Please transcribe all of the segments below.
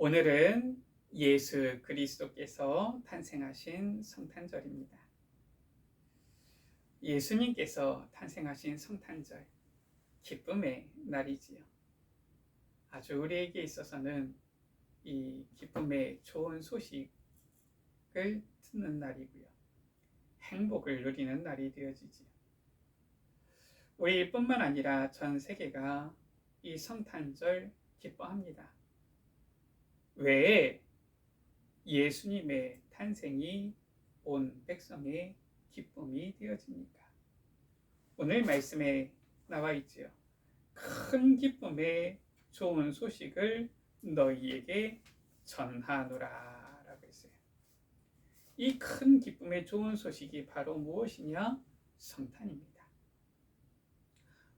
오늘은 예수 그리스도께서 탄생하신 성탄절입니다. 예수님께서 탄생하신 성탄절, 기쁨의 날이지요. 아주 우리에게 있어서는 이 기쁨의 좋은 소식을 듣는 날이고요. 행복을 누리는 날이 되어지지요. 우리뿐만 아니라 전 세계가 이 성탄절 기뻐합니다. 왜 예수님의 탄생이 온 백성의 기쁨이 되어집니까? 오늘 말씀에 나와 있지요. 큰 기쁨의 좋은 소식을 너희에게 전하노라 라고 했어요. 이 큰 기쁨의 좋은 소식이 바로 무엇이냐? 성탄입니다.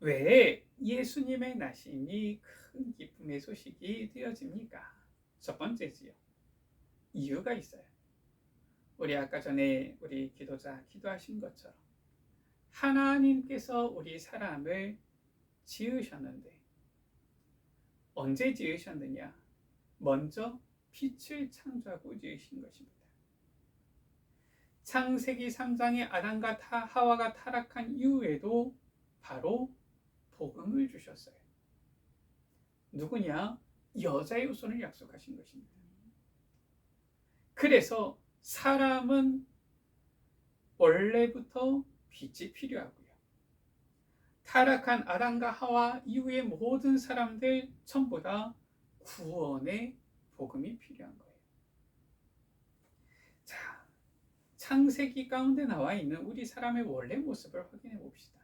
왜 예수님의 나심이 큰 기쁨의 소식이 되어집니까? 첫 번째지요. 이유가 있어요. 우리 아까 전에 우리 기도자 기도하신 것처럼 하나님께서 우리 사람을 지으셨는데 언제 지으셨느냐? 먼저 빛을 창조하고 지으신 것입니다. 창세기 3장의 아담과 타, 하와가 타락한 이후에도 바로 복음을 주셨어요. 누구냐? 여자의 후손을 약속하신 것입니다. 그래서 사람은 원래부터 빛이 필요하고요. 타락한 아담과 하와 이후의 모든 사람들 전부 다 구원의 복음이 필요한 거예요. 자, 창세기 가운데 나와 있는 우리 사람의 원래 모습을 확인해 봅시다.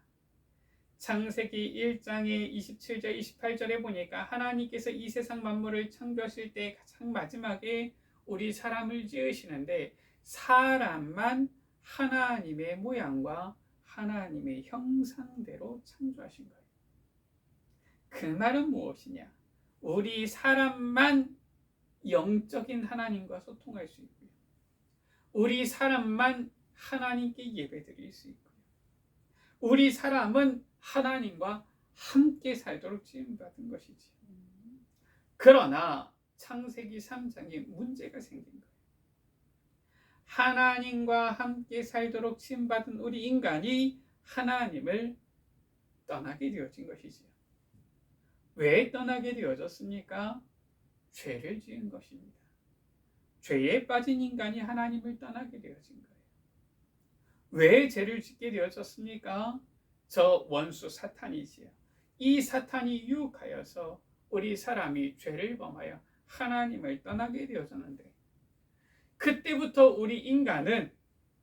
창세기 1장의 27절, 28절에 보니까 하나님께서 이 세상 만물을 창조하실 때 가장 마지막에 우리 사람을 지으시는데 사람만 하나님의 모양과 하나님의 형상대로 창조하신 거예요. 그 말은 무엇이냐? 우리 사람만 영적인 하나님과 소통할 수 있고요. 우리 사람만 하나님께 예배드릴 수 있고요. 우리 사람은 하나님과 함께 살도록 지음받은 것이지. 그러나 창세기 3장에 문제가 생긴 거예요. 하나님과 함께 살도록 지음받은 우리 인간이 하나님을 떠나게 되어진 것이지요. 왜 떠나게 되어졌습니까? 죄를 지은 것입니다. 죄에 빠진 인간이 하나님을 떠나게 되어진 거예요. 왜 죄를 짓게 되어졌습니까? 저 원수 사탄이지요. 이 사탄이 유혹하여서 우리 사람이 죄를 범하여 하나님을 떠나게 되어졌는데 그때부터 우리 인간은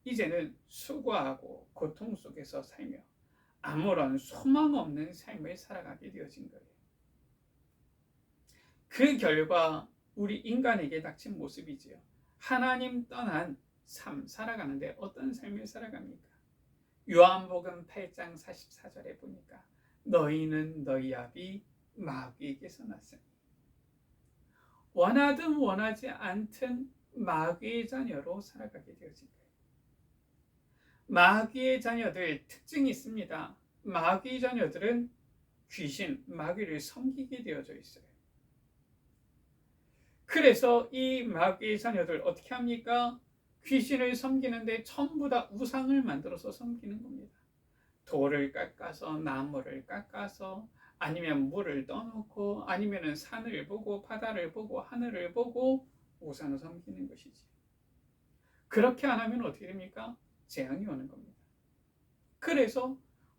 이제는 수고하고 고통 속에서 살며 아무런 소망 없는 삶을 살아가게 되어진 거예요. 그 결과 우리 인간에게 닥친 모습이지요. 하나님 떠난 삶 살아가는데 어떤 삶을 살아갑니까? 요한복음 8장 44절에 보니까 너희는 너희 아비 마귀에게서 났으니 원하든 원하지 않든 마귀의 자녀로 살아가게 되어진 거예요. 마귀의 자녀들 특징이 있습니다. 마귀의 자녀들은 귀신, 마귀를 섬기게 되어져 있어요. 그래서 이 마귀의 자녀들 어떻게 합니까? 귀신을 섬기는데 전부 다 우상을 만들어서 섬기는 겁니다. 돌을 깎아서 나무를 깎아서 아니면 물을 떠놓고 아니면 산을 보고 바다를 보고 하늘을 보고 우상을 섬기는 것이지. 그렇게 안 하면 어떻게 됩니까? 재앙이 오는 겁니다. 그래서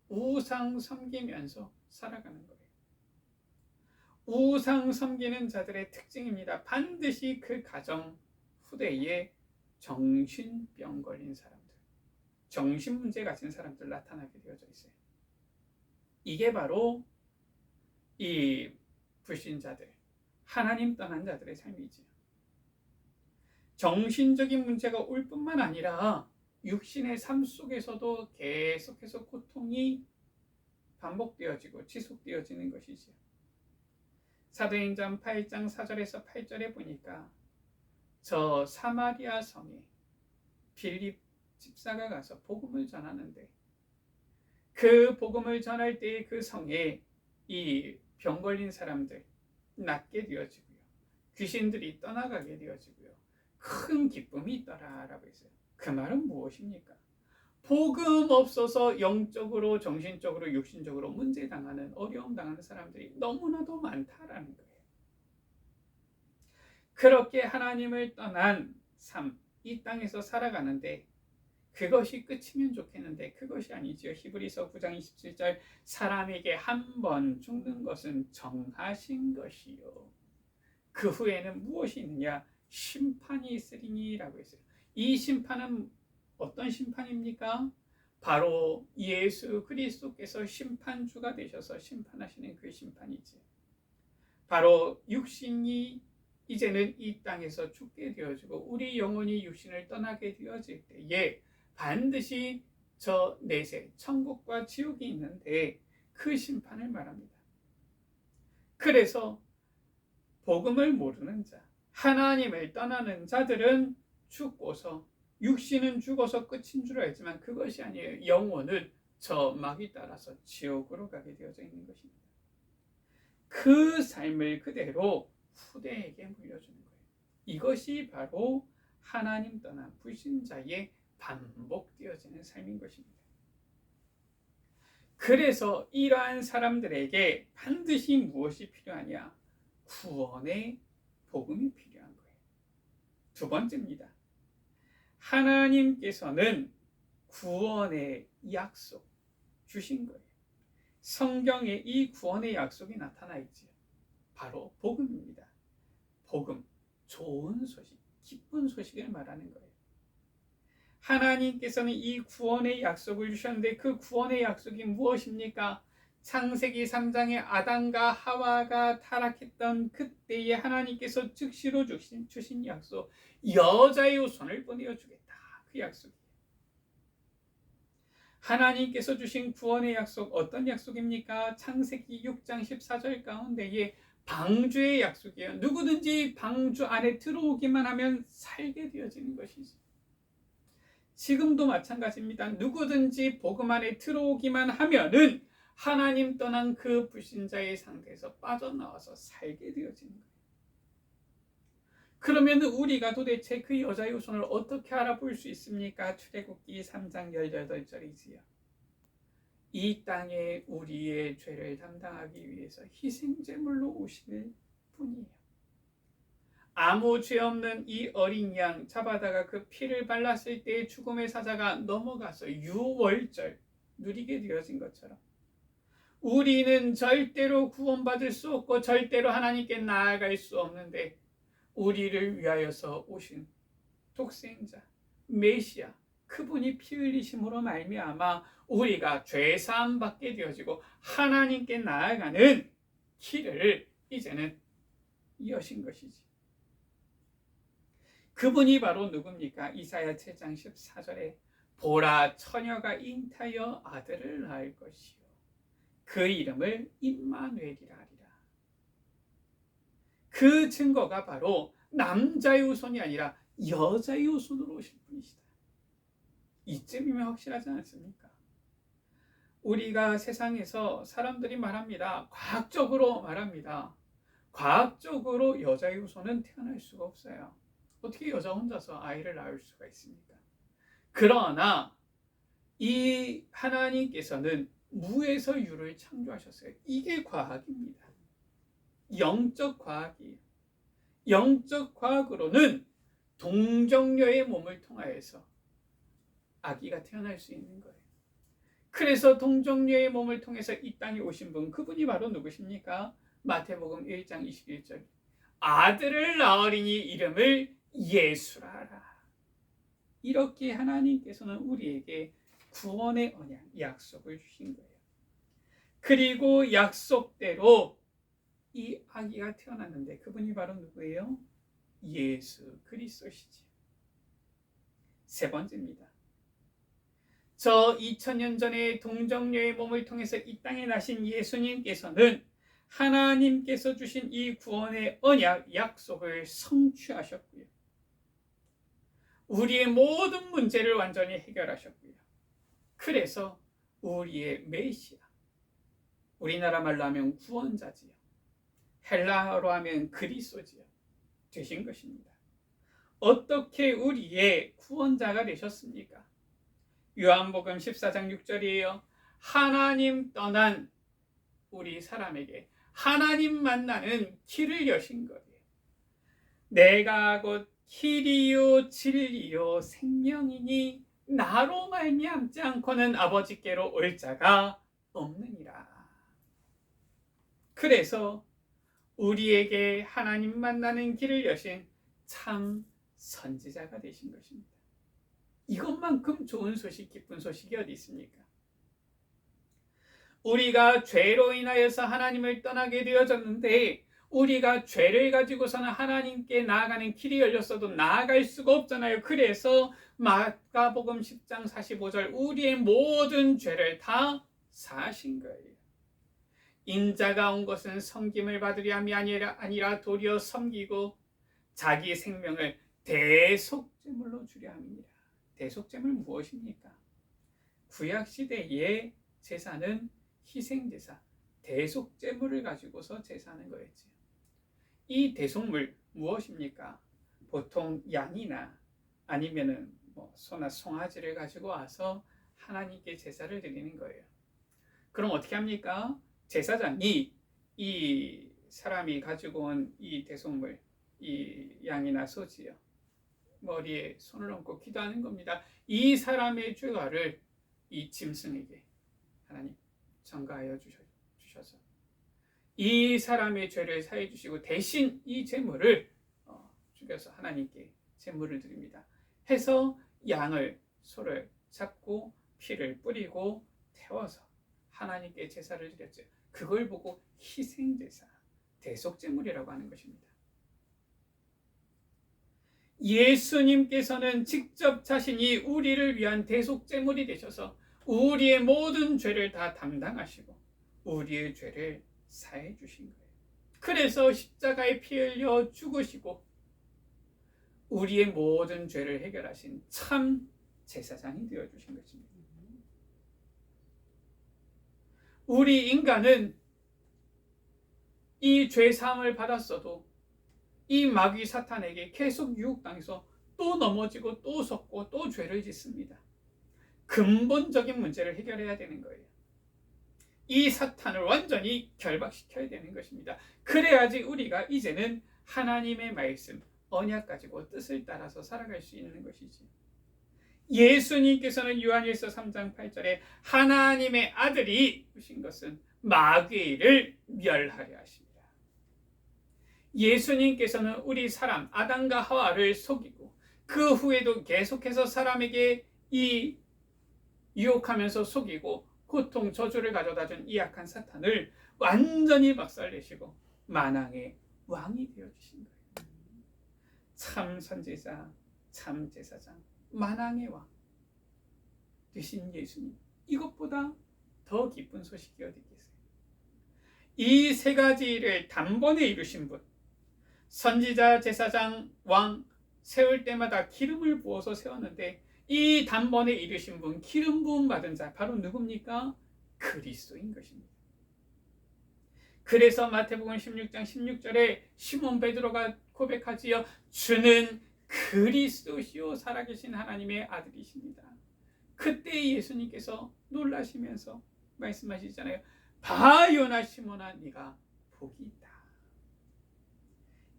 우상 섬기면서 살아가는 거예요. 우상 섬기는 자들의 특징입니다. 반드시 그 가정 후대에 정신병 걸린 사람들, 정신 문제 가진 사람들 나타나게 되어져 있어요. 이게 바로 이 불신자들, 하나님 떠난 자들의 삶이지. 정신적인 문제가 올 뿐만 아니라 육신의 삶 속에서도 계속해서 고통이 반복되어지고 지속되어지는 것이지요. 사도행전 8장 4절에서 8절에 보니까 저 사마리아 성에 빌립 집사가 가서 복음을 전하는데 그 복음을 전할 때그 성에 이 병 걸린 사람들 낫게 되어지고요. 귀신들이 떠나가게 되어지고요. 큰 기쁨이 있더라라고 했어요. 그 말은 무엇입니까? 복음 없어서 영적으로, 정신적으로, 육신적으로 문제 당하는 어려움 당하는 사람들이 너무나도 많다라는 거예요. 그렇게 하나님을 떠난 삶, 이 땅에서 살아가는데 그것이 끝이면 좋겠는데 그것이 아니지요. 히브리서 9장 27절 사람에게 한 번 죽는 것은 정하신 것이요. 그 후에는 무엇이 있느냐? 심판이 있으리니라고 했어요. 이 심판은 어떤 심판입니까? 바로 예수 그리스도께서 심판주가 되셔서 심판하시는 그 심판이지. 바로 육신이 이제는 이 땅에서 죽게 되어지고 우리 영혼이 육신을 떠나게 되어질 때에 반드시 저 내세 천국과 지옥이 있는데 그 심판을 말합니다. 그래서 복음을 모르는 자, 하나님을 떠나는 자들은 죽고서 육신은 죽어서 끝인 줄 알지만 그것이 아니에요. 영혼은 저 막이 따라서 지옥으로 가게 되어져 있는 것입니다. 그 삶을 그대로 후대에게 물려주는 거예요. 이것이 바로 하나님 떠난 불신자의 반복되어지는 삶인 것입니다. 그래서 이러한 사람들에게 반드시 무엇이 필요하냐? 구원의 복음이 필요한 거예요. 두 번째입니다. 하나님께서는 구원의 약속 주신 거예요. 성경에 이 구원의 약속이 나타나 있지요. 바로 복음입니다. 복음, 좋은 소식, 기쁜 소식을 말하는 거예요. 하나님께서는 이 구원의 약속을 주셨는데 그 구원의 약속이 무엇입니까? 창세기 3장에 아담과 하와가 타락했던 그때에 하나님께서 즉시로 주신, 주신 약속 여자의 후손을 보내어 주겠다 그 약속이에요 하나님께서 주신 구원의 약속 어떤 약속입니까? 창세기 6장 14절 가운데에 방주의 약속이에요 누구든지 방주 안에 들어오기만 하면 살게 되어지는 것이지 지금도 마찬가지입니다. 누구든지 복음 안에 들어오기만 하면은 하나님 떠난 그 불신자의 상태에서 빠져나와서 살게 되어지는 거예요. 그러면 우리가 도대체 그 여자의 후손을 어떻게 알아볼 수 있습니까? 출애굽기 3장 18절이지요. 이 땅에 우리의 죄를 담당하기 위해서 희생제물로 오시는 분이에요. 아무 죄 없는 이 어린 양 잡아다가 그 피를 발랐을 때 죽음의 사자가 넘어가서 유월절 누리게 되어진 것처럼 우리는 절대로 구원받을 수 없고 절대로 하나님께 나아갈 수 없는데 우리를 위하여서 오신 독생자 메시아 그분이 피 흘리심으로 말미암아 우리가 죄 사함 받게 되어지고 하나님께 나아가는 길을 이제는 여신 것이지. 그분이 바로 누굽니까? 이사야 7장 14절에 보라 처녀가 잉타여 아들을 낳을 것이요 그 이름을 임마누엘이라 하리라. 그 증거가 바로 남자의 후손이 아니라 여자의 후손으로 오실 분이시다. 이쯤이면 확실하지 않습니까? 우리가 세상에서 사람들이 말합니다. 과학적으로 말합니다. 과학적으로 여자의 후손은 태어날 수가 없어요. 어떻게 여자 혼자서 아이를 낳을 수가 있습니까? 그러나 이 하나님께서는 무에서 유를 창조하셨어요. 이게 과학입니다. 영적 과학이에요. 영적 과학으로는 동정녀의 몸을 통하여서 아기가 태어날 수 있는 거예요. 그래서 동정녀의 몸을 통해서 이 땅에 오신 분, 그분이 바로 누구십니까? 마태복음 1장 21절. 아들을 낳으리니 이름을 예수라라. 이렇게 하나님께서는 우리에게 구원의 언약, 약속을 주신 거예요. 그리고 약속대로 이 아기가 태어났는데 그분이 바로 누구예요? 예수 그리스도시지. 세 번째입니다. 저 2000년 전에 동정녀의 몸을 통해서 이 땅에 나신 예수님께서는 하나님께서 주신 이 구원의 언약 약속을 성취하셨고요. 우리의 모든 문제를 완전히 해결하셨고요. 그래서 우리의 메시아, 우리나라 말로 하면 구원자지요. 헬라어로 하면 그리스도지요. 되신 것입니다. 어떻게 우리의 구원자가 되셨습니까? 요한복음 14장 6절이에요. 하나님 떠난 우리 사람에게 하나님 만나는 길을 여신 거예요. 내가 곧 길이요 진리요 생명이니 나로 말미암지 않고는 아버지께로 올 자가 없느니라. 그래서 우리에게 하나님 만나는 길을 여신 참 선지자가 되신 것입니다. 이것만큼 좋은 소식, 기쁜 소식이 어디 있습니까? 우리가 죄로 인하여서 하나님을 떠나게 되어졌는데 우리가 죄를 가지고서는 하나님께 나아가는 길이 열렸어도 나아갈 수가 없잖아요. 그래서 마가복음 10장 45절 우리의 모든 죄를 다 사하신 거예요. 인자가 온 것은 섬김을 받으려 함이 아니라, 아니라 도리어 섬기고 자기 생명을 대속제물로 주려 함이니라. 대속제물 무엇입니까? 구약 시대의 제사는 희생제사, 대속제물을 가지고서 제사하는 거였지. 이 대속물 무엇입니까? 보통 양이나 아니면은 뭐 소나 송아지를 가지고 와서 하나님께 제사를 드리는 거예요. 그럼 어떻게 합니까? 제사장이 이 사람이 가지고 온 이 대속물, 이 양이나 소지요. 머리에 손을 얹고 기도하는 겁니다. 이 사람의 죄가를 이 짐승에게 하나님 전가하여 주셔서 이 사람의 죄를 사해 주시고 대신 이 제물을 어, 죽여서 하나님께 제물을 드립니다. 해서 양을 소를 잡고 피를 뿌리고 태워서 하나님께 제사를 드렸죠. 그걸 보고 희생 제사, 대속 제물이라고 하는 것입니다. 예수님께서는 직접 자신이 우리를 위한 대속 제물이 되셔서 우리의 모든 죄를 다 담당하시고 우리의 죄를 사해 주신 거예요. 그래서 십자가에 피 흘려 죽으시고 우리의 모든 죄를 해결하신 참 제사장이 되어 주신 것입니다. 우리 인간은 이 죄 사함을 받았어도 이 마귀 사탄에게 계속 유혹당해서 또 넘어지고 또 섰고 또 죄를 짓습니다. 근본적인 문제를 해결해야 되는 거예요. 이 사탄을 완전히 결박시켜야 되는 것입니다. 그래야지 우리가 이제는 하나님의 말씀, 언약 가지고 뜻을 따라서 살아갈 수 있는 것이지. 예수님께서는 요한일서 3장 8절에 하나님의 아들이 오신 것은 마귀를 멸하려 하십니다. 예수님께서는 우리 사람 아담과 하와를 속이고 그 후에도 계속해서 사람에게 이 유혹하면서 속이고 고통 저주를 가져다 준 이 악한 사탄을 완전히 박살내시고 만왕의 왕이 되어 주신 거예요. 참 선지자, 참 제사장, 만왕의 왕 되신 예수님. 이것보다 더 기쁜 소식이 어디 있겠어요? 이 세 가지를 단번에 이루신 분. 선지자, 제사장, 왕 세울 때마다 기름을 부어서 세웠는데 이 단번에 이르신 분, 기름 부음 받은 자 바로 누굽니까? 그리스도인 것입니다. 그래서 마태복음 16장 16절에 시몬 베드로가 고백하지요. 주는 그리스도시요 살아계신 하나님의 아들이십니다. 그때 예수님께서 놀라시면서 말씀하시잖아요. 바요나 시몬아 네가 복이 있다.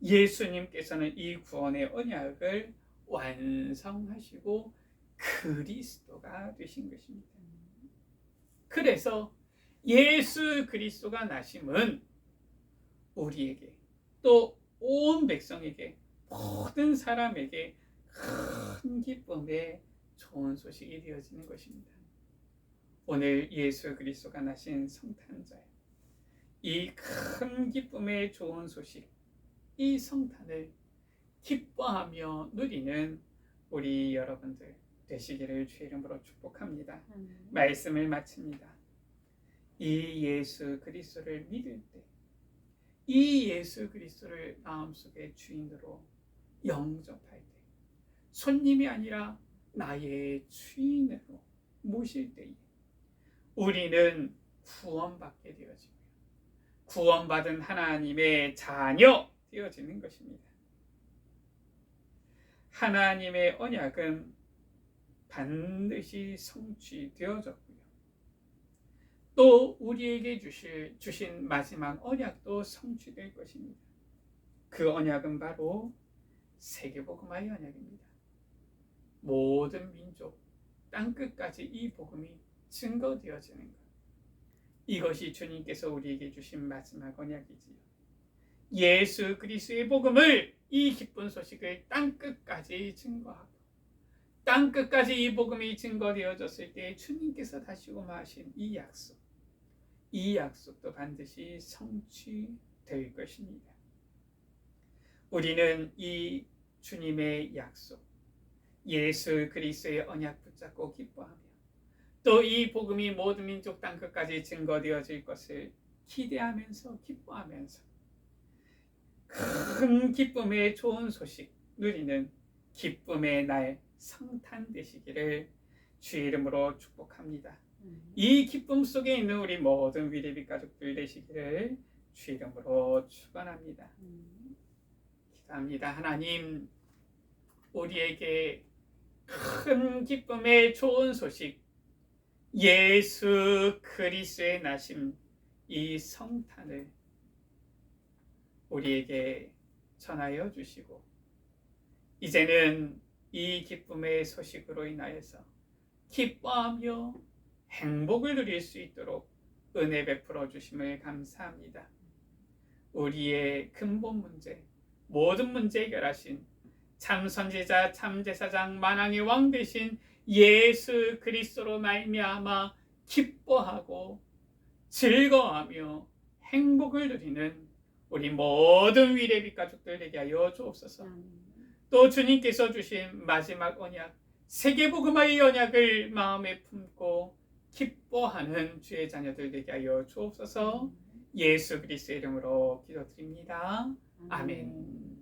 예수님께서는 이 구원의 언약을 완성하시고 그리스도가 되신 것입니다. 그래서 예수 그리스도가 나심은 우리에게 또 온 백성에게 모든 사람에게 큰 기쁨의 좋은 소식이 되어지는 것입니다. 오늘 예수 그리스도가 나신 성탄절 이 큰 기쁨의 좋은 소식 이 성탄을 기뻐하며 누리는 우리 여러분들 되시기를 주 이름으로 축복합니다. 음. 말씀을 마칩니다. 이 예수 그리스도를 믿을 때, 이 예수 그리스도를 마음속에 주인으로 영접할 때, 손님이 아니라 나의 주인으로 모실 때에 우리는 구원받게 되어지고 구원받은 하나님의 자녀 되어지는 것입니다. 하나님의 언약은 반드시 성취되어졌고요. 또 우리에게 주실, 주신 마지막 언약도 성취될 것입니다. 그 언약은 바로 세계복음화의 언약입니다. 모든 민족, 땅끝까지 이 복음이 증거되어지는 것. 이것이 주님께서 우리에게 주신 마지막 언약이지요. 예수 그리스도의 복음을 이 기쁜 소식을 땅 끝까지 증거하고 땅 끝까지 이 복음이 증거되어졌을 때 주님께서 다시 오마 하신 이 약속 이 약속도 반드시 성취될 것입니다. 우리는 이 주님의 약속 예수 그리스도의 언약 붙잡고 기뻐하며 또 이 복음이 모든 민족 땅 끝까지 증거되어질 것을 기대하면서 기뻐하면서 큰 기쁨의 좋은 소식 누리는 기쁨의 날 성탄 되시기를 주의 이름으로 축복합니다. 이 기쁨 속에 있는 우리 모든 위대비 가족들 되시기를 주의 이름으로 축원합니다. 기도합니다. 하나님 우리에게 큰 기쁨의 좋은 소식 예수 그리스도의 나심 이 성탄을 우리에게 전하여 주시고 이제는 이 기쁨의 소식으로 인하여서 기뻐하며 행복을 누릴 수 있도록 은혜 베풀어 주심을 감사합니다. 우리의 근본 문제, 모든 문제 해결하신 참 선지자, 참 제사장, 만왕의 왕 되신 예수 그리스도로 말미암아 기뻐하고 즐거워하며 행복을 누리는 우리 모든 위대비 가족들 되게 하여 주옵소서. 또 주님께서 주신 마지막 언약, 세계복음화의 언약을 마음에 품고 기뻐하는 주의 자녀들 되게 하여 주옵소서. 예수 그리스도 이름으로 기도드립니다. 아멘.